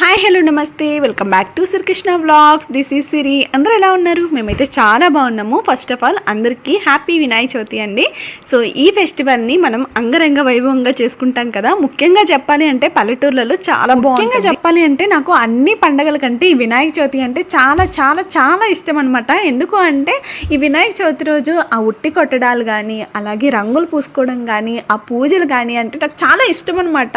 Hi hello namaste. Welcome back to Srikrishna vlogs this is Siri అందరూ ఎలా ఉన్నారు? మేమైతే చాలా బాగున్నాము. ఫస్ట్ ఆఫ్ ఆల్ అందరికీ హ్యాపీ వినాయక చవితి అండి. సో ఈ ఫెస్టివల్ని మనం అంగరంగ వైభవంగా చేసుకుంటాం కదా. ముఖ్యంగా చెప్పాలి అంటే పల్లెటూర్లలో చాలా ముఖ్యంగా చెప్పాలి అంటే నాకు అన్ని పండగల కంటే ఈ వినాయక చవితి అంటే చాలా చాలా చాలా ఇష్టం అనమాట ఎందుకు అంటే ఈ వినాయక చవితి రోజు ఆ ఉట్టి కొట్టడాలు కానీ అలాగే రంగులు పూసుకోవడం కానీ ఆ పూజలు కానీ అంటే నాకు చాలా ఇష్టం అనమాట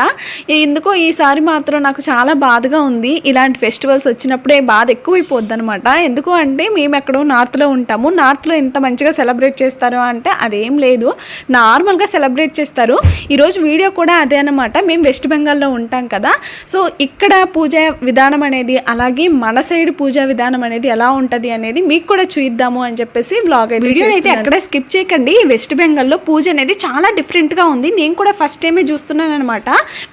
ఎందుకో ఈసారి మాత్రం నాకు చాలా బాధగా ఉంది. ఇలాంటి ఫెస్టివల్స్ వచ్చినప్పుడే బాధ ఎక్కువైపోద్ది అనమాట ఎందుకు అంటే మేము ఎక్కడో నార్త్లో ఉంటాము. నార్త్లో ఎంత మంచిగా సెలబ్రేట్ చేస్తారు అంటే అదేం లేదు. నార్మల్గా సెలబ్రేట్ చేస్తారు. ఈరోజు వీడియో కూడా అదే అనమాట మేము వెస్ట్ బెంగాల్లో ఉంటాం కదా. సో ఇక్కడ పూజ విధానం అనేది అలాగే మన సైడ్ పూజా విధానం అనేది ఎలా ఉంటుంది అనేది మీకు కూడా చూద్దాము అని చెప్పేసి బ్లాగ్ అయితే వీడియో అయితే ఎక్కడ స్కిప్ చేయకండి. వెస్ట్ బెంగాల్లో పూజ అనేది చాలా డిఫరెంట్గా ఉంది. నేను కూడా ఫస్ట్ టైమే చూస్తున్నాను అనమాట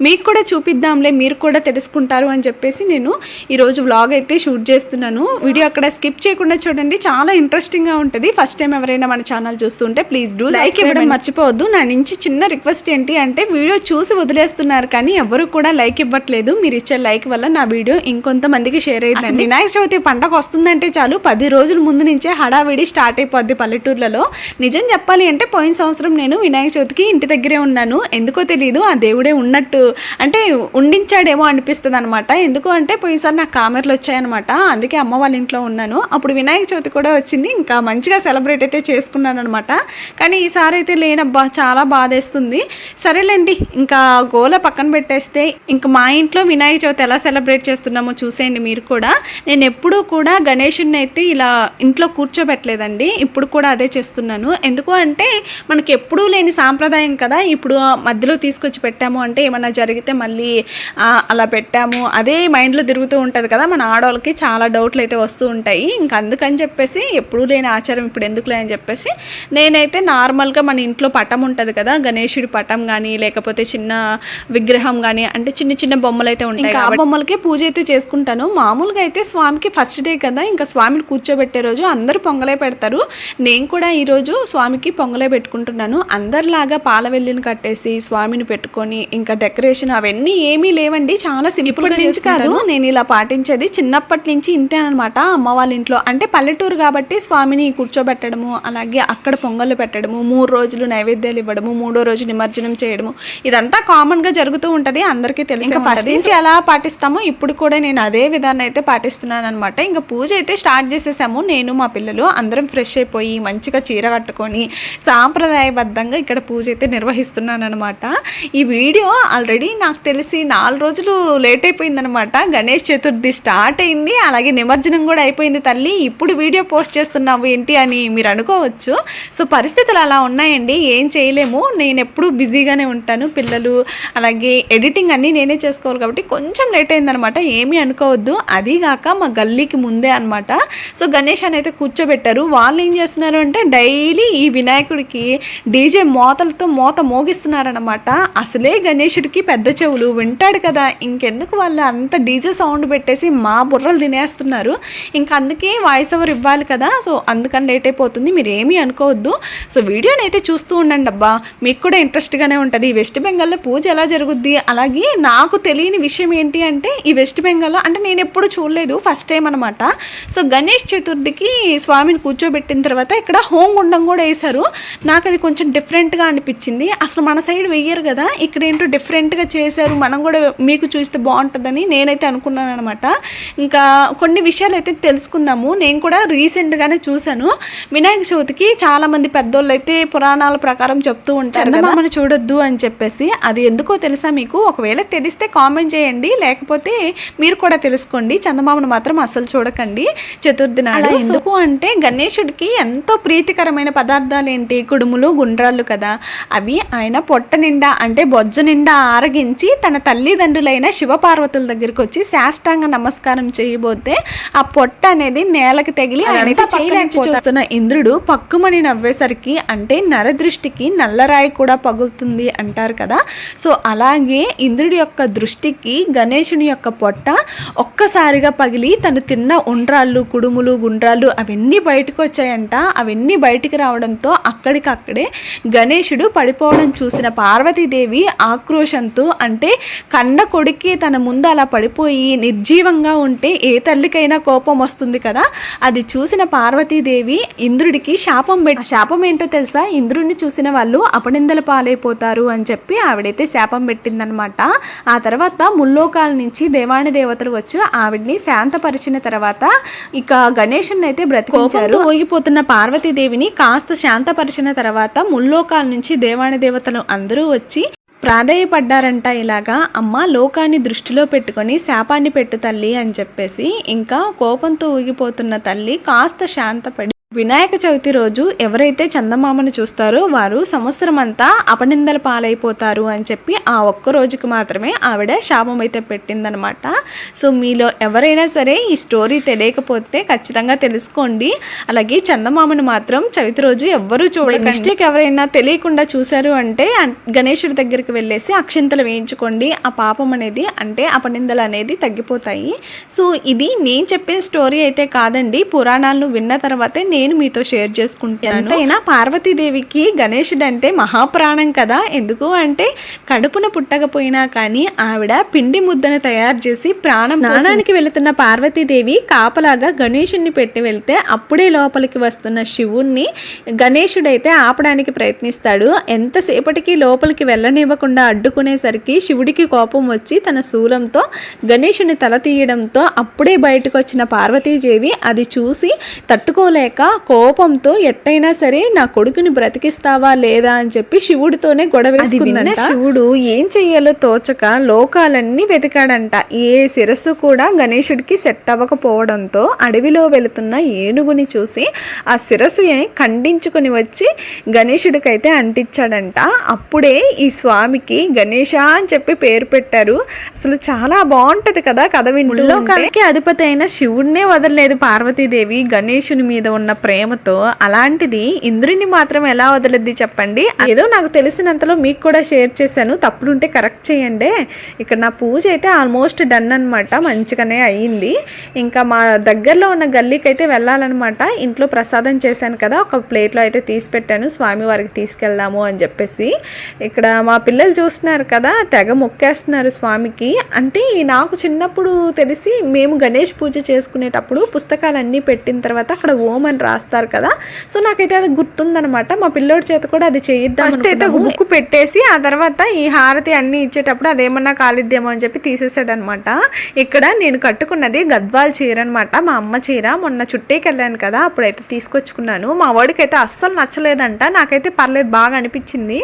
మీకు కూడా చూపిద్దాంలే. మీరు కూడా తెలుసుకుంటారు అని చెప్పేసి నేను ఈరోజు వ్లాగ్ అయితే షూట్ చేస్తున్నాను. వీడియో అక్కడ స్కిప్ చేయకుండా చూడండి. చాలా ఇంట్రెస్టింగ్గా ఉంటుంది. ఫస్ట్ టైం ఎవరైనా మన ఛానల్ చూస్తుంటే ప్లీజ్ డూ లైక్ ఇవ్వడం మర్చిపోవద్దు. నా నుంచి చిన్న రిక్వెస్ట్ ఏంటి అంటే వీడియో చూసి వదిలేస్తున్నారు కానీ ఎవరు కూడా లైక్ ఇవ్వట్లేదు. మీరు ఇచ్చే లైక్ వల్ల నా వీడియో ఇంకొంతమందికి షేర్ అవుతుంది వినాయక చవితి పండగ వస్తుందంటే చాలు. పది రోజుల ముందు నుంచే హడావిడి స్టార్ట్ అయిపోద్ది పల్లెటూర్లలో. నిజం చెప్పాలి అంటే పోయిన సంవత్సరం నేను వినాయక చవితికి ఇంటి దగ్గరే ఉన్నాను. ఎందుకో తెలియదు ఆ దేవుడే ఉన్నట్టు అంటే ఉండించాడేమో అనిపిస్తుంది అనమాట ఎందుకు అంటే పోయినసారి నాకు కామెర్లు వచ్చాయన్నమాట. అందుకే అమ్మ వాళ్ళ ఇంట్లో ఉన్నాను. అప్పుడు వినాయక చవితి కూడా వచ్చింది. ఇంకా మంచిగా సెలబ్రేట్ అయితే చేసుకున్నాను అనమాట కానీ ఈసారి అయితే లేనబ్బా చాలా బాధేస్తుంది. సరేలేండి ఇంకా గోల పక్కన పెట్టేస్తే ఇంకా మా ఇంట్లో వినాయక చవితి ఎలా సెలబ్రేట్ చేస్తున్నామో చూసేయండి మీరు కూడా. నేను ఎప్పుడూ కూడా గణేషుని అయితే ఇలా ఇంట్లో కూర్చోబెట్టలేదండి. ఇప్పుడు కూడా అదే చేస్తున్నాను. ఎందుకు అంటే మనకి ఎప్పుడూ లేని సాంప్రదాయం కదా. ఇప్పుడు మధ్యలో తీసుకొచ్చి పెట్టాము అంటే ఏమన్నా జరిగితే మళ్ళీ అలా పెట్టాము అదే మైండ్లో తిరుగుతూ ఉంటుంది కదా మన ఆడవాళ్ళకి చాలా డౌట్లు అయితే వస్తూ ఉంటాయి. ఇంకా అందుకని చెప్పేసి ఎప్పుడూ లేని ఆచారం ఇప్పుడు ఎందుకులే అని చెప్పేసి నేనైతే నార్మల్గా మన ఇంట్లో పటం ఉంటుంది కదా గణేశుడి పటం కానీ లేకపోతే చిన్న విగ్రహం కానీ అంటే చిన్న చిన్న బొమ్మలు అయితే ఉంటాయి ఆ బొమ్మలకే పూజ అయితే చేసుకుంటాను. మామూలుగా అయితే స్వామికి ఫస్ట్ డే కదా ఇంకా స్వామిని కూర్చోబెట్టే రోజు అందరూ పొంగలే పెడతారు. నేను కూడా ఈరోజు స్వామికి పొంగలే పెట్టుకుంటున్నాను. అందరిలాగా పాల వెల్లిని కట్టేసి స్వామిని పెట్టుకొని ఇంకా డెకరేషన్ అవన్నీ ఏమీ లేవండి. చాలా సింపుల్ నుంచి కాదు నేను ఇలా పాటించేది చిన్నప్పటి నుంచి ఇంతే అనమాట. అమ్మ వాళ్ళ ఇంట్లో అంటే పల్లెటూరు కాబట్టి స్వామిని కూర్చోబెట్టడము అలాగే అక్కడ పొంగళ్ళు పెట్టడము మూడు రోజులు నైవేద్యాలు ఇవ్వడము మూడో రోజు నిమజ్జనం చేయడము ఇదంతా కామన్గా జరుగుతూ ఉంటది అందరికీ తెలిసి ఇంకా ఫస్ట్ నుంచి ఎలా పాటిస్తామో ఇప్పుడు కూడా నేను అదే విధానం అయితే పాటిస్తున్నాను అనమాట. ఇంకా పూజ అయితే స్టార్ట్ చేసేసాము. నేను మా పిల్లలు అందరం ఫ్రెష్ అయిపోయి మంచిగా చీర కట్టుకొని సాంప్రదాయబద్ధంగా ఇక్కడ పూజ అయితే నిర్వహిస్తున్నాను అనమాట ఈ వీడియో ఆల్రెడీ నాకు తెలిసి నాలుగు రోజులు లేట్ అయిపోయిందనమాట గణేష్ చతుర్థి స్టార్ట్ అయింది. అలాగే నిమజ్జనం కూడా అయిపోయింది తల్లి. ఇప్పుడు వీడియో పోస్ట్ చేస్తున్నావు ఏంటి అని మీరు అనుకోవచ్చు. సో పరిస్థితులు అలా ఉన్నాయండి. ఏం చేయలేము. నేను ఎప్పుడూ బిజీగానే ఉంటాను. పిల్లలు అలాగే ఎడిటింగ్ అన్నీ నేనే చేసుకోవాలి కాబట్టి కొంచెం లేట్ అయిందనమాట ఏమీ అనుకోవద్దు. అదీగాక మా గల్లీకి ముందే అనమాట సో గణేష్ అని అయితే కూర్చోబెట్టారు. వాళ్ళు ఏం చేస్తున్నారు అంటే డైలీ ఈ వినాయకుడికి డీజే మోతలతో మోత మోగిస్తున్నారనమాట అసలే గణేషుడికి పెద్ద చెవులు. వింటాడు కదా. ఇంకెందుకు వాళ్ళు అంత డీజే సౌండ్ పెట్టేసి మా బుర్రలు తినేస్తున్నారు. ఇంకా అందుకే వాయిస్ ఓవర్ ఇవ్వాలి కదా. సో అందుకని లేట్ అయిపోతుంది. మీరు ఏమీ అనుకోవద్దు. సో వీడియోని అయితే చూస్తూ ఉండండి అబ్బా. మీకు కూడా ఇంట్రెస్ట్గానే ఉంటుంది. ఈ వెస్ట్ బెంగాల్లో పూజ ఎలా జరుగుద్ది? అలాగే నాకు తెలియని విషయం ఏంటి అంటే ఈ వెస్ట్ బెంగాల్లో అంటే నేను ఎప్పుడు చూడలేదు. ఫస్ట్ టైం అనమాట సో గణేష్ చతుర్థికి స్వామిని కూర్చోబెట్టిన తర్వాత ఇక్కడ హోం గుండం కూడా వేశారు. నాకు అది కొంచెం డిఫరెంట్గా అనిపించింది. అసలు మన సైడ్ వెయ్యరు కదా. ఇక్కడ ఏంటో డిఫరెంట్గా చేశారు. మనం కూడా మీకు చూస్తే బాగుంటుందని నేనైతే అనుకున్నాను అనమాట ఇంకా కొన్ని విషయాలు అయితే తెలుసుకుందాము. నేను కూడా రీసెంట్గానే చూశాను. వినాయక చవితికి చాలా మంది పెద్దోళ్ళు అయితే పురాణాల ప్రకారం చెప్తూ ఉంటారు చందమామను చూడొద్దు అని చెప్పేసి అది ఎందుకో తెలుసా మీకు? ఒకవేళ తెలిస్తే కామెంట్ చేయండి. లేకపోతే మీరు కూడా తెలుసుకోండి. చందమామను మాత్రం అస్సలు చూడకండి. చతుర్థి నాడు. ఎందుకు అంటే గణేశుడికి ఎంతో ప్రీతికరమైన పదార్థాలు ఏంటి? కుడుములు గుండ్రాళ్ళు కదా. అవి ఆయన పొట్ట నిండా అంటే బొజ్జ నిండా ఆరగించి తన తల్లిదండ్రులైన శివపార్వతుల దగ్గరికి వచ్చి శాస్త్రాంగ నమస్కారం చేయబోతే ఆ పొట్ట అనేది నేలకి తగిలి చూస్తున్న ఇంద్రుడు పక్కుమని నవ్వేసరికి అంటే నరదృష్టికి నల్లరాయి కూడా పగులుతుంది అంటారు కదా. సో అలాగే ఇంద్రుడి యొక్క దృష్టికి గణేశుని యొక్క పొట్ట ఒక్కసారిగా పగిలి తను తిన్న ఉండ్రాళ్ళు కుడుములు గుండ్రాళ్ళు అవన్నీ బయటకు వచ్చాయంట అవన్నీ బయటికి రావడంతో అక్కడికక్కడే గణేశుడు పడిపోవడం చూసిన పార్వతీదేవి ఆక్రోశంతో అంటే కన్న కొడుక్కి తన ముందు అలా పడిపోయి నిర్జీవంగా ఉంటే ఏ తల్లికైనా కోపం వస్తుంది కదా? అది చూసిన పార్వతీదేవి ఇంద్రుడికి శాపం పెట్టి శాపం ఏంటో తెలుసా? ఇంద్రుడిని చూసిన వాళ్ళు అపనిందల పాలైపోతారు అని చెప్పి ఆవిడైతే శాపం పెట్టిందనమాట ఆ తర్వాత ముల్లోకాల నుంచి దేవాణి దేవతలు వచ్చి ఆవిడ్ని శాంతపరిచిన తర్వాత ఇక గణేశుని అయితే బ్రతికించారు. ఊగిపోతున్న పార్వతీదేవిని కాస్త శాంతపరిచిన తర్వాత ముల్లోకాల నుంచి దేవాణి దేవతలు అందరూ వచ్చి ప్రాధేయపడ్డారంట ఇలాగా అమ్మ లోకాన్ని దృష్టిలో పెట్టుకొని శాపాన్ని పెట్టు తల్లి అని చెప్పేసి ఇంకా కోపంతో ఊగిపోతున్న తల్లి కాస్త శాంతపడి వినాయక చవితి రోజు ఎవరైతే చందమామను చూస్తారో వారు సంవత్సరం అంతా అపనిందల పాలైపోతారు అని చెప్పి ఆ ఒక్క రోజుకి మాత్రమే ఆవిడ శాపం అయితే పెట్టిందనమాట. సో మీలో ఎవరైనా సరే ఈ స్టోరీ తెలియకపోతే ఖచ్చితంగా తెలుసుకోండి. అలాగే చందమామను మాత్రం చవితి రోజు ఎవ్వరూ చూడండి మిస్టేక్ ఎవరైనా తెలియకుండా చూశారు అంటే గణేశుడి దగ్గరికి వెళ్ళేసి అక్షింతలు వేయించుకోండి. ఆ పాపం అనేది అంటే అపనిందలు అనేది తగ్గిపోతాయి. సో ఇది నేను చెప్పిన స్టోరీ అయితే కాదండి. పురాణాలను విన్న తర్వాతే నేను మీతో షేర్ చేసుకుంటాను ఎంతైనా పార్వతీదేవికి గణేశుడు అంటే మహాప్రాణం కదా. ఎందుకు అంటే కడుపున పుట్టకపోయినా కానీ ఆవిడ పిండి ముద్దను తయారు చేసి ప్రాణం స్నానానికి వెళుతున్న పార్వతీదేవి కాపలాగా గణేశుడిని పెట్టి వెళ్తే అప్పుడే లోపలికి వస్తున్న శివుణ్ణి గణేశుడైతే ఆపడానికి ప్రయత్నిస్తాడు. ఎంతసేపటికి లోపలికి వెళ్ళనివ్వకుండా అడ్డుకునేసరికి శివుడికి కోపం వచ్చి తన శూలంతో గణేశుని తల తీయడంతో అప్పుడే బయటకు వచ్చిన పార్వతీదేవి అది చూసి తట్టుకోలేక కోపంతో ఎట్టయినా సరే నా కొడుకుని బ్రతికిస్తావా లేదా అని చెప్పి శివుడితోనే గొడవ శివుడు ఏం చెయ్యాలో తోచక లోకాలన్నీ వెతికాడంట. ఏ శిరస్సు కూడా గణేశుడికి సెట్ అవ్వకపోవడంతో అడవిలో వెళుతున్న ఏనుగుని చూసి ఆ శిరస్సుని ఖండించుకుని వచ్చి గణేశుడికైతే అంటించాడంట. అప్పుడే ఈ స్వామికి గణేష అని చెప్పి పేరు పెట్టారు. అసలు చాలా బాగుంటది కదా కథ వింటూ లోకాలకి అధిపతి అయిన శివుడినే వదలలేదు పార్వతీదేవి. గణేశుని మీద ఉన్న ప్రేమతో అలాంటిది ఇంద్రుడిని మాత్రం ఎలా వదలద్ది చెప్పండి? ఏదో నాకు తెలిసినంతలో మీకు కూడా షేర్ చేశాను. తప్పులుంటే కరెక్ట్ చేయండి. ఇక్కడ నా పూజ అయితే ఆల్మోస్ట్ డన్ అనమాట మంచిగానే అయ్యింది ఇంకా మా దగ్గరలో ఉన్న గల్లీకి అయితే వెళ్ళాలన్నమాట. ఇంట్లో ప్రసాదం చేశాను కదా ఒక ప్లేట్లో అయితే తీసి పెట్టాను. స్వామి వారికి తీసుకెళ్దాము అని చెప్పేసి. ఇక్కడ మా పిల్లలు చూస్తున్నారు కదా తెగ మొక్కేస్తున్నారు స్వామికి. అంటే నాకు చిన్నప్పుడు తెలిసి మేము గణేష్ పూజ చేసుకునేటప్పుడు పుస్తకాలన్నీ పెట్టిన తర్వాత అక్కడ ఓం అని రాస్తారు కదా. సో నాకైతే అది గుర్తుందనమాట. మా పిల్లోడి చేత కూడా అది చేయిద్దాం ఫస్ట్ అయితే ఒక బుక్ పెట్టేసి ఆ తర్వాత ఈ హారతి అన్ని ఇచ్చేటప్పుడు అదేమన్నా కాలిద్దేమో అని చెప్పి తీసేసాడు అనమాట ఇక్కడ నేను కట్టుకున్నది గద్వాల్ చీర అనమాట మా అమ్మ చీర మొన్న చుట్టేకి వెళ్ళాను కదా అప్పుడైతే తీసుకొచ్చుకున్నాను. మా వాడికి అయితే అస్సలు నచ్చలేదంట. నాకైతే పర్లేదు బాగా అనిపించింది.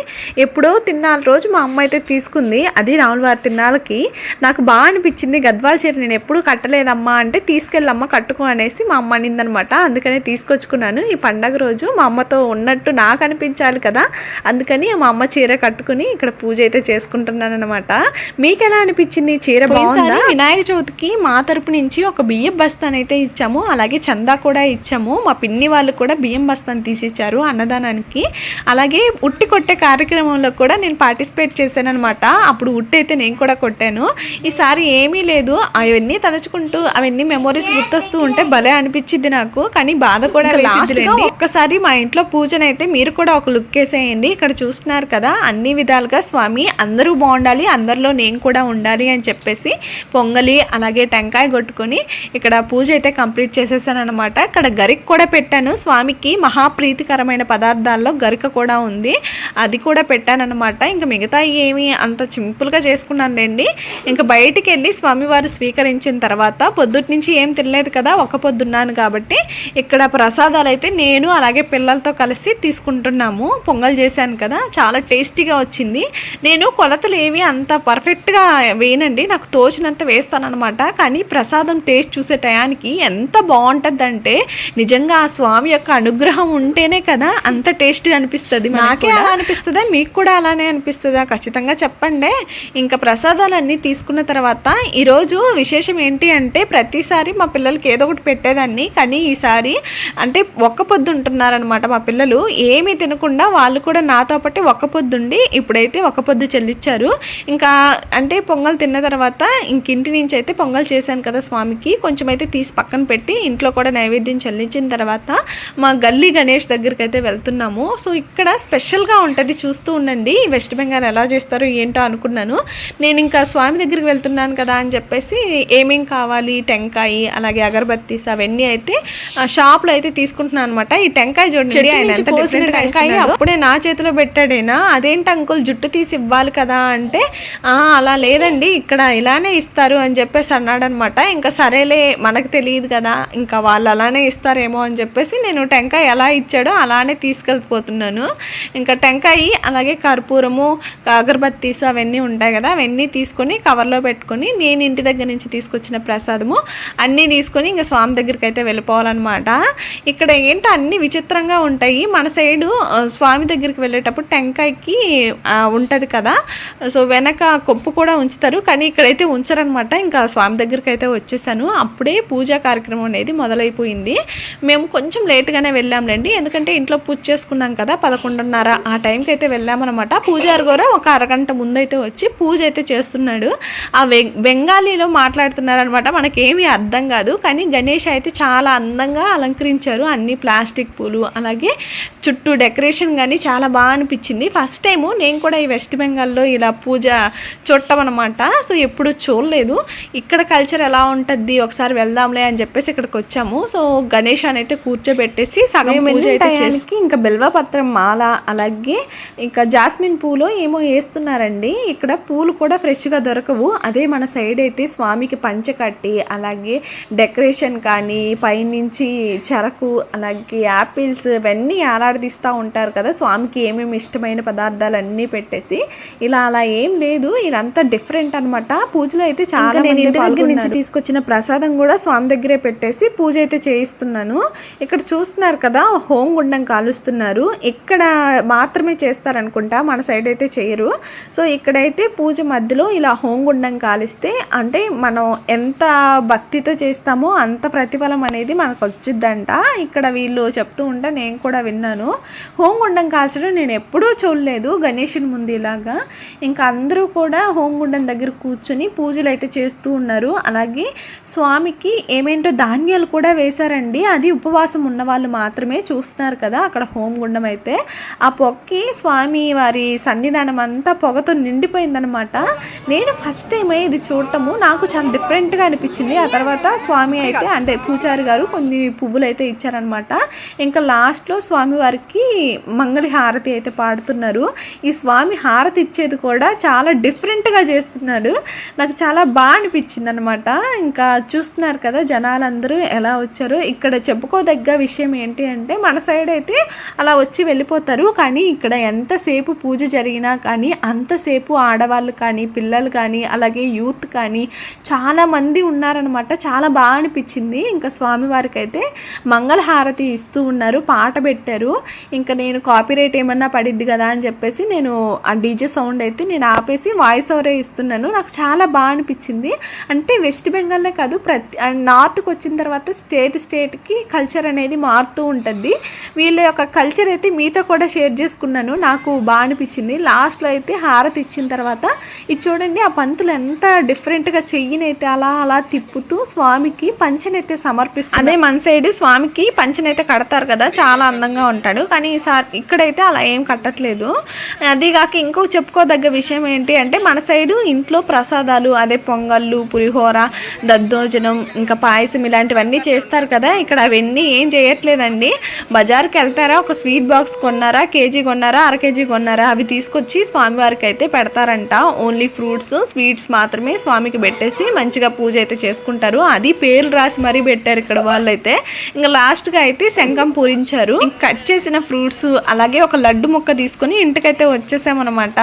ఎప్పుడో తిన్నాళ్ళ రోజు మా అమ్మ అయితే తీసుకుంది. అది రాముల వారి తిన్నాళ్ళకి. నాకు బాగా అనిపించింది గద్వాల చీర నేను ఎప్పుడు కట్టలేదమ్మా అంటే తీసుకెళ్ళమ్మ కట్టుకో అనేసి మా అమ్మ అనిందనమాట. అందుకనే తీసుకొచ్చుకున్నాను. ఈ పండగ రోజు మా అమ్మతో ఉన్నట్టు నాకు అనిపించాలి కదా. అందుకని మా అమ్మ చీర కట్టుకుని ఇక్కడ పూజ అయితే చేసుకుంటున్నాను అనమాట మీకు ఎలా అనిపించింది? ఈ చీర బాగుందా? వినాయక చవితికి మా తరపు నుంచి ఒక బియ్యం బస్తాను అయితే ఇచ్చాము. అలాగే చందా కూడా ఇచ్చాము. మా పిన్ని వాళ్ళు కూడా బియ్యం బస్తాను తీసిచ్చారు అన్నదానానికి. అలాగే ఉట్టి కొట్టే కార్యక్రమంలో కూడా నేను పార్టిసిపేట్ చేశాను అనమాట అప్పుడు ఉట్టి అయితే నేను కూడా కొట్టాను. ఈసారి ఏమీ లేదు. అవన్నీ తలుచుకుంటూ అవన్నీ మెమొరీస్ గుర్తొస్తూ ఉంటే భలే అనిపించింది నాకు. కానీ బాధ కూడా లాస్ట్గా ఒక్కసారి మా ఇంట్లో పూజనైతే మీరు కూడా ఒక లుక్ వేసేయండి. ఇక్కడ చూస్తున్నారు కదా అన్ని విధాలుగా స్వామి అందరూ బాగుండాలి అందరిలో నేను కూడా ఉండాలి అని చెప్పేసి పొంగలి అలాగే టెంకాయ కొట్టుకొని ఇక్కడ పూజ అయితే కంప్లీట్ చేసేసాను అనమాట ఇక్కడ గరిక కూడా పెట్టాను. స్వామికి మహాప్రీతికరమైన పదార్థాల్లో గరిక కూడా ఉంది. అది కూడా పెట్టానన్నమాట. ఇంకా మిగతా ఏమి అంత సింపుల్గా చేసుకున్నానులేండి. ఇంకా బయటికి వెళ్ళి స్వామివారు స్వీకరించిన తర్వాత పొద్దుటి నుంచి ఏం తినలేదు కదా ఒక పొద్దున్నాను కాబట్టి ఇక్కడ ప్రసాదాలు అయితే నేను అలాగే పిల్లలతో కలిసి తీసుకుంటున్నాము. పొంగల్ చేశాను కదా చాలా టేస్టీగా వచ్చింది. నేను కొలతలు ఏవి అంత పర్ఫెక్ట్గా వేయనండి నాకు తోచినంత వేస్తానన్నమాట. కానీ ప్రసాదం టేస్ట్ చూసే టయానికి ఎంత బాగుంటుందంటే నిజంగా ఆ స్వామి యొక్క అనుగ్రహం ఉంటేనే కదా అంత టేస్ట్గా అనిపిస్తుంది నాకే అలా అనిపిస్తుందా? మీకు కూడా అలానే అనిపిస్తుందా? ఖచ్చితంగా చెప్పండి. ఇంకా ప్రసాదాలన్నీ తీసుకున్న తర్వాత ఈరోజు విశేషం ఏంటి అంటే ప్రతిసారి మా పిల్లలకి ఏదో ఒకటి పెట్టేదాన్ని. కానీ ఈసారి అంటే ఒక్క పొద్దు ఉంటున్నారనమాట మా పిల్లలు. ఏమీ తినకుండా వాళ్ళు కూడా నాతో పాటు ఒక్క పొద్దుండి ఇప్పుడైతే ఒక పొద్దు చెల్లించారు ఇంకా అంటే పొంగల్ తిన్న తర్వాత ఇంక ఇంటి నుంచి అయితే పొంగల్ చేశాను కదా స్వామికి. కొంచెం అయితే తీసి పక్కన పెట్టి ఇంట్లో కూడా నైవేద్యం చెల్లించిన తర్వాత మా గల్లీ గణేష్ దగ్గరికి అయితే వెళ్తున్నాము. సో ఇక్కడ స్పెషల్గా ఉంటుంది చూస్తూ ఉండండి. వెస్ట్ బెంగాల్ ఎలా చేస్తారో ఏంటో అనుకున్నాను. నేను ఇంకా స్వామి దగ్గరికి వెళ్తున్నాను కదా అని చెప్పేసి ఏమేం కావాలి టెంకాయ అలాగే అగరబత్తీస్ అవన్నీ అయితే షాప్లో అయితే తీసుకుంటున్నాను అనమాట ఈ టెంకాయ చూడండి ఆయన ఎంత టెంకాయ అప్పుడే నా చేతిలో పెట్టాడేనా? అదేంటి అంకుల్ జుట్టు తీసి ఇవ్వాలి కదా అంటే "ఆ, అలా లేదండి ఇక్కడ ఇలానే ఇస్తారు అని చెప్పేసి అన్నాడు అనమాట ఇంకా సరేలే మనకు తెలియదు కదా ఇంకా వాళ్ళు అలానే ఇస్తారేమో అని చెప్పేసి నేను టెంకాయ ఎలా ఇచ్చాడో అలానే తీసుకెళ్ళిపోతున్నాను. ఇంకా టెంకాయ అలాగే కర్పూరము అగరబత్తీస్ అవన్నీ ఉంటాయి కదా అవన్నీ తీసుకొని కవర్లో పెట్టుకొని నేను ఇంటి దగ్గర నుంచి తీసుకొచ్చిన ప్రసాదము అన్నీ తీసుకొని ఇంకా స్వామి దగ్గరికి అయితే వెళ్ళిపోవాలన్నమాట. ఇక్కడ ఏంటో అన్ని విచిత్రంగా ఉంటాయి. మన సైడు స్వామి దగ్గరికి వెళ్ళేటప్పుడు టెంకాయకి ఉంటుంది కదా. సో వెనక కొప్పు కూడా ఉంచుతారు. కానీ ఇక్కడైతే ఉంచరనమాట ఇంకా స్వామి దగ్గరికి అయితే వచ్చేసాను. అప్పుడే పూజా కార్యక్రమం అనేది మొదలైపోయింది. మేము కొంచెం లేట్గానే వెళ్ళాంలేండి. ఎందుకంటే ఇంట్లో పూజ చేసుకున్నాం కదా పదకొండున్నర ఆ టైంకి అయితే వెళ్ళామన్నమాట. పూజారి కూడా ఒక అరగంట ముందైతే వచ్చి పూజ అయితే చేస్తున్నాడు. ఆ వె- బెంగాలీలో మాట్లాడుతున్నారనమాట మనకేమీ అర్థం కాదు. కానీ గణేష్ అయితే చాలా అందంగా అలంకరించి అలంకరించారు అన్ని ప్లాస్టిక్ పూలు అలాగే చుట్టూ డెకరేషన్ కానీ చాలా బాగా అనిపించింది. ఫస్ట్ టైము నేను కూడా ఈ వెస్ట్ బెంగాల్లో ఇలా పూజ చూడటం అనమాట సో ఎప్పుడు చూడలేదు. ఇక్కడ కల్చర్ ఎలా ఉంటుంది ఒకసారి వెళ్దాంలే అని చెప్పేసి ఇక్కడికి వచ్చాము. సో గణేష్ అని అయితే కూర్చోబెట్టేసి సగం పూజ అయితే చేసి ఇంకా బిల్వపత్రం మాల అలాగే ఇంకా జాస్మిన్ పూలు ఏమో వేస్తున్నారండి. ఇక్కడ పూలు కూడా ఫ్రెష్గా దొరకవు. అదే మన సైడ్ అయితే స్వామికి పంచ కట్టి అలాగే డెకరేషన్ కానీ పైనుంచి చెరకు అలాగే యాపిల్స్ ఇవన్నీ ఏలాడదీస్తూ ఉంటారు కదా స్వామికి ఏమేమి ఇష్టమైన పదార్థాలు అన్నీ పెట్టేసి ఇలా అలా ఏం లేదు ఇదంతా డిఫరెంట్ అన్నమాట. పూజలో అయితే చాలా నేను ఇంటి దగ్గర నుంచి తీసుకొచ్చిన ప్రసాదం కూడా స్వామి దగ్గరే పెట్టేసి పూజ అయితే చేయిస్తున్నాను. ఇక్కడ చూస్తున్నారు కదా హోం గుండం కాలుస్తున్నారు. ఇక్కడ మాత్రమే చేస్తారనుకుంటా మన సైడ్ అయితే చేయరు. సో ఇక్కడైతే పూజ మధ్యలో ఇలా హోం గుండం కాలిస్తే అంటే మనం ఎంత భక్తితో చేస్తామో అంత ప్రతిఫలం అనేది మనకు వచ్చిద్దంట. ఇక్కడ వీళ్ళు చెప్తూ ఉంటే నేను కూడా విన్నాను. హోంగుండం కాల్చడం నేను ఎప్పుడూ చూడలేదు గణేషుని ముందు ఇలాగా ఇంకా అందరూ కూడా హోంగుండం దగ్గర కూర్చొని పూజలు అయితే చేస్తూ ఉన్నారు. అలాగే స్వామికి ఏమేంటో ధాన్యాలు కూడా వేశారండి. అది ఉపవాసం ఉన్న వాళ్ళు మాత్రమే చూస్తున్నారు కదా అక్కడ హోంగుండం అయితే. ఆ పొక్కి స్వామి వారి సన్నిధానం అంతా పొగతో నిండిపోయిందనమాట నేను ఫస్ట్ టైం ఇది చూడటము. నాకు చాలా డిఫరెంట్గా అనిపించింది. ఆ తర్వాత స్వామి అయితే అంటే పూజారి గారు కొన్ని పువ్వులు అయితే ఇచ్చారనమాట ఇంకా లాస్ట్లో స్వామివారికి మంగళి హారతి అయితే పాడుతున్నారు. ఈ స్వామి హారతి ఇచ్చేది కూడా చాలా డిఫరెంట్గా చేస్తున్నాడు నాకు చాలా బాగా అనిపించింది అనమాట ఇంకా చూస్తున్నారు కదా జనాలందరూ ఎలా వచ్చారు. ఇక్కడ చెప్పుకోదగ్గ విషయం ఏంటి అంటే మన సైడ్ అయితే అలా వచ్చి వెళ్ళిపోతారు. కానీ ఇక్కడ ఎంతసేపు పూజ జరిగినా కానీ అంతసేపు ఆడవాళ్ళు కానీ పిల్లలు కానీ అలాగే యూత్ కానీ చాలామంది ఉన్నారనమాట చాలా బాగా అనిపించింది. ఇంకా స్వామివారికి అయితే మంగళహారతి ఇస్తూ ఉన్నారు పాట పెట్టారు. ఇంకా నేను కాపీరైట్ ఏమన్నా పడిద్ది కదా అని చెప్పేసి నేను ఆ డీజే సౌండ్ అయితే నేను ఆపేసి వాయిస్ ఓవరే ఇస్తున్నాను. నాకు చాలా బాగా అనిపించింది. అంటే వెస్ట్ బెంగాల్లో కాదు ప్రతి నార్త్కి వచ్చిన తర్వాత స్టేట్ స్టేట్కి కల్చర్ అనేది మారుతూ ఉంటుంది. వీళ్ళ యొక్క కల్చర్ అయితే మీతో కూడా షేర్ చేసుకున్నాను. నాకు బాగా అనిపించింది. లాస్ట్లో అయితే హారతి ఇచ్చిన తర్వాత ఇది చూడండి ఆ పంతులు ఎంత డిఫరెంట్గా చెయ్యినైతే అలా అలా తిప్పుతూ స్వామికి పంచనైతే సమర్పిస్తుంది అదే మన సైడ్ స్వామి స్వామికి పంచనైతే కడతారు కదా చాలా అందంగా ఉంటాడు. కానీ ఈసారి ఇక్కడైతే అలా ఏం కట్టట్లేదు. అదిగాక ఇంకో చెప్పుకోదగ్గ విషయం ఏంటి అంటే మన సైడు ఇంట్లో ప్రసాదాలు అదే పొంగళ్ళు పులిహోర దద్దోజనం ఇంకా పాయసం ఇలాంటివన్నీ చేస్తారు కదా. ఇక్కడ అవన్నీ ఏం చేయట్లేదండి. బజార్కి వెళ్తారా? ఒక స్వీట్ బాక్స్ కొన్నారా? కేజీ కొన్నారా? అర కేజీ కొన్నారా? అవి తీసుకొచ్చి స్వామివారికి అయితే పెడతారంట. ఓన్లీ ఫ్రూట్స్ స్వీట్స్ మాత్రమే స్వామికి పెట్టేసి మంచిగా పూజ అయితే చేసుకుంటారు. అది పేర్లు రాసి మరీ పెట్టారు ఇక్కడ వాళ్ళైతే. ఇంకా లాస్ట్గా అయితే శంఖం పూరించారు. కట్ చేసిన ఫ్రూట్స్ అలాగే ఒక లడ్డు ముక్క తీసుకొని ఇంటికైతే వచ్చేసామన్నమాట.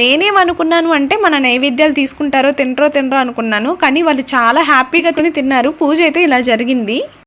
నేనేమనుకున్నాను అంటే మన నైవేద్యాలు తీసుకుంటారో తినరో తినరో అనుకున్నాను. కానీ వాళ్ళు చాలా హ్యాపీగా తిని తిన్నారు. పూజ అయితే ఇలా జరిగింది.